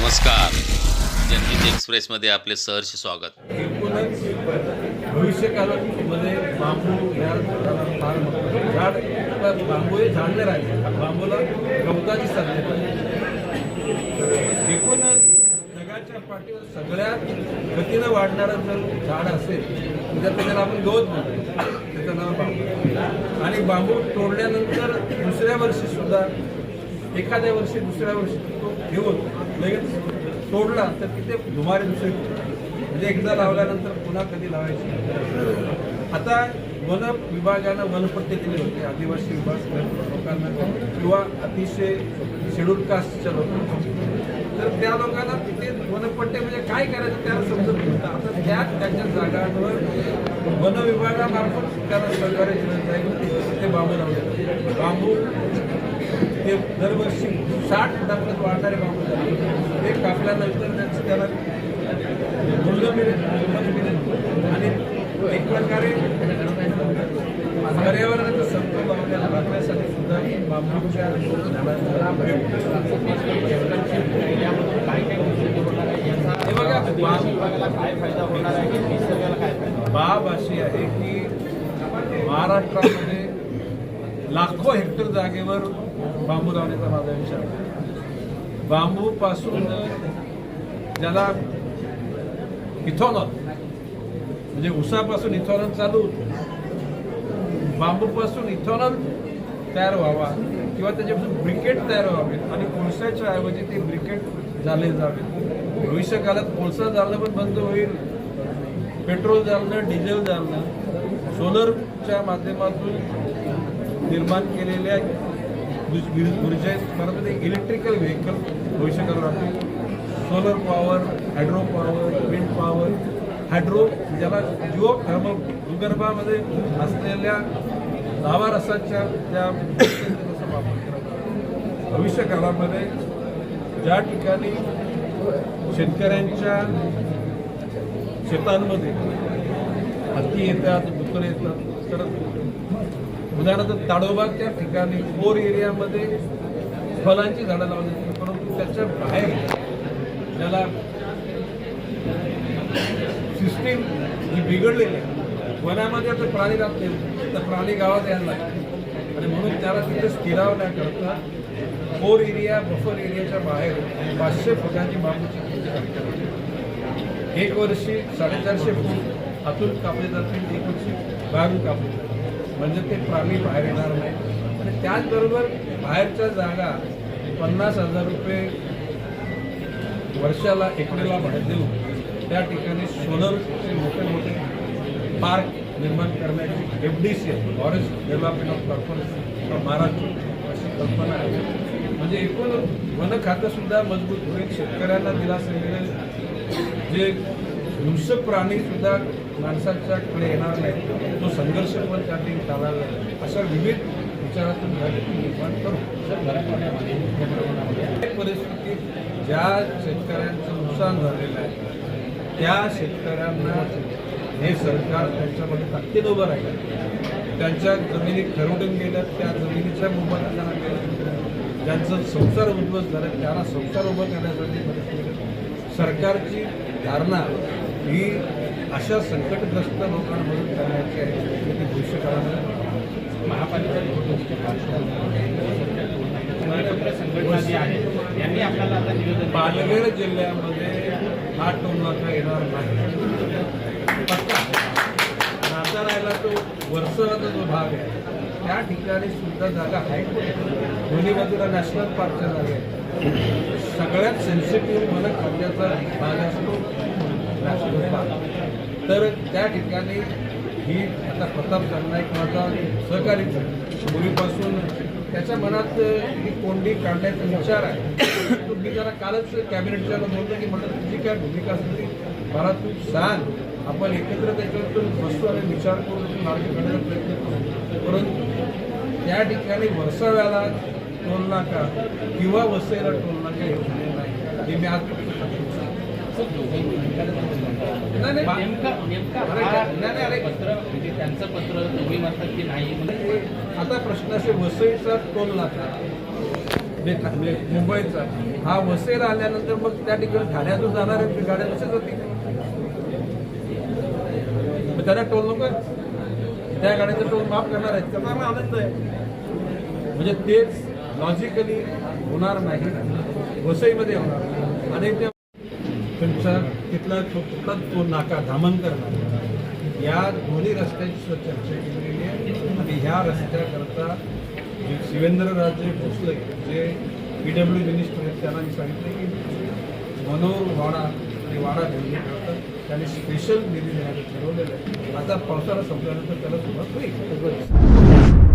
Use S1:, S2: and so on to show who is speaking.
S1: नमस्कार. जनहित एक्सप्रेसमध्ये आपले सहर्ष स्वागत.
S2: एकूणच भविष्यकालामध्ये बांबू या फार झाड बांबू हे झाड नाही राहिले. बांबूला गवताची साधने पाहिजे एकूणच जगाच्या पाठीवर सगळ्यात गतीनं वाढणारं जर झाड असेल तर त्याचं त्याला आपण गवत म्हणतो. त्याचं नाव बांबू. आणि बांबू तोडल्यानंतर दुसऱ्या वर्षी सुद्धा एखाद्या वर्षी दुसऱ्या वर्षी तो घेऊन लगेच सोडला तर तिथे दुमारे दुसरे म्हणजे एकदा लावल्यानंतर पुन्हा कधी लावायची? आता वन विभागानं वनपट्टे दिले होते आदिवासी विभाग लोकांना किंवा अतिशय शेड्यूल कास्टच्या लोकांना. तर त्या लोकांना तिथे वनपट्टे म्हणजे काय करायचं त्याला समजत नव्हतं. आता त्या त्यांच्या जागांवर वन विभागामार्फत त्यांना सहकार्य केलं जाईल ते बांबू लावले. बांबू ते दरवर्षी साठ फुटापर्यंत वाढणारे बांबू झाले. ते कापल्यानंतर त्याचं त्याला मूल्य मिळेल मिळेल. आणि एक प्रकारे पर्यावरणाचं समतोल राखण्यासाठी सुद्धा बांबूच्या हे हेक्टर जागेवर बांबू लावण्याचा माझा विचार बांबूपासून ज्याला इथॉनॉल म्हणजे उसापासून इथॉनॉल चालू होतो. बांबूपासून इथॉनॉल तयार व्हावा किंवा त्याच्यापासून ब्रिकेट तयार व्हावे आणि कोळशाच्या ऐवजी ते ब्रिकेट झाले जावे. भविष्य काळात कोळसा जाळणं पण बंद होईल. पेट्रोल जाळणं डिझेल जाळणं सोलरच्या माध्यमातून निर्माण केलेल्या ऊर्जा परत इलेक्ट्रिकल व्हेकल भविष्यकाळात आपले solar power hydro power wind power hydro ज्याला जिओ थर्मल भूगर्भामध्ये असलेल्या लावा रसाच्या त्या त्याचा वापर केला ज्या ठिकाणी शेतकऱ्यांच्या शेतांमध्ये हत्ती येतात डुकर येतात तर उदाहरणार्थ ताडोबाच्या ठिकाणी फोर एरियामध्ये फलांची झाडं लावली जातात परंतु त्याच्या बाहेर त्याला सिस्टीम जी बिघडलेली आहे वनामध्ये आता प्राणी राहत तर प्राणी गावात यायला लागतील आणि म्हणून त्याला तिथे स्थिरावण्याकरता फोर एरिया बफर एरियाच्या बाहेर पाचशे फुटांची बांबूची एक वर्षी साडेचारशे फूट आतून कापले जातील एक वर्षी बाहेरून कापले जातील. म्हणजे ते प्राणी बाहेर येणार नाही. आणि त्याचबरोबर बाहेरच्या जागा पन्नास हजार रुपये वर्षाला एकडेला भर देऊन त्या ठिकाणी सोलरचे मोठे मोठे पार्क निर्माण करण्याची F D C forest development of corporation of Maharashtra अशी कल्पना आहे. म्हणजे एकूण वन खातंसुद्धा मजबूत होईल. शेतकऱ्यांना दिलासा मिळेल. जे हिंसक प्राणी सुद्धा माणसाच्याकडे येणार नाही तो संघर्ष पण त्या ठिकाणी लागेल. अशा विविध विचारातून घटक निर्माण करू परिस्थितीत ज्या शेतकऱ्यांचं नुकसान झालेलं आहे त्या शेतकऱ्यांना हे सरकार त्यांच्यामध्ये ताकदीत उभं राहिलं. त्यांच्या जमिनी खरवडून गेल्या त्या जमिनीच्या मोबदला त्यांना ज्यांचं संसार उद्ध्वस्त झालं त्यांना संसार उभं करण्यासाठी मदत केली सरकारची धारणा ही अशा संकटग्रस्त लोकांना मदत करण्याची आहे. की ती भविष्य काळामध्ये
S3: महापालिका संघटना जी आहे. यांनी आपल्याला आता निवेदन
S2: पालघर जिल्ह्यामध्ये हा टोल नाका येणार नाही. नाता राहिला तो वर्सवाचा जो भाग आहे त्या ठिकाणी सुद्धा जागा आहे दोन्ही बाजूला नॅशनल पार्कच्या जागा आहे. सगळ्यात सेन्सिटिव्ह मला खात्याचा भाग असतो. तर त्या ठिकाणी ही आता प्रताप सरनाईक माझा सहकारीच मुलीपासून पूर्वीपासून त्याच्या मनात ही कोंडी काढण्याचा विचार आहे. तो मी जरा कालच कॅबिनेटच्या बोलतो की म्हटलं तुझी काय भूमिका असते ती मला तू सांग. आपण एकत्र त्याच्यातून बसतो आणि विचार करून मार्ग काढण्याचा प्रयत्न करू. परंतु त्या ठिकाणी वर्षाव्याला टोल नाका किंवा वसईला टोल नाका हे नाही. हे मी आज
S3: त्यांचं पत्र तुम्ही म्हणतात की नाही
S2: आता प्रश्न असे वसईचा टोल नाका मुंबईचा हा वसईला आल्यानंतर मग त्या ठिकाणी ठाण्यातून जाणाऱ्या गाड्या कसे जातील मग त्यांना टोल नको त्या गाड्याचा टोल माफ करणार आहेत त्याचा आम्हाला आनंद आहे म्हणजे तेच लॉजिकली होणार नाही वसईमध्ये होणार आणि त्या तुमचा तिथला तो कुठला तो नाका धामणकर नाका. या दोन्ही रस्त्याची सुद्धा चर्चा केलेली आहे. आणि ह्या रस्त्याकरता जे Shivendraraje Bhosale J P W minister आहेत त्यांना मी सांगितलं की मनोहर वाडा आणि वाडा करता त्यांनी स्पेशल निधी देण्याचं ठरवलेलं आहे. आता पावसाळा संपल्यानंतर त्याला सुरुवात होईल.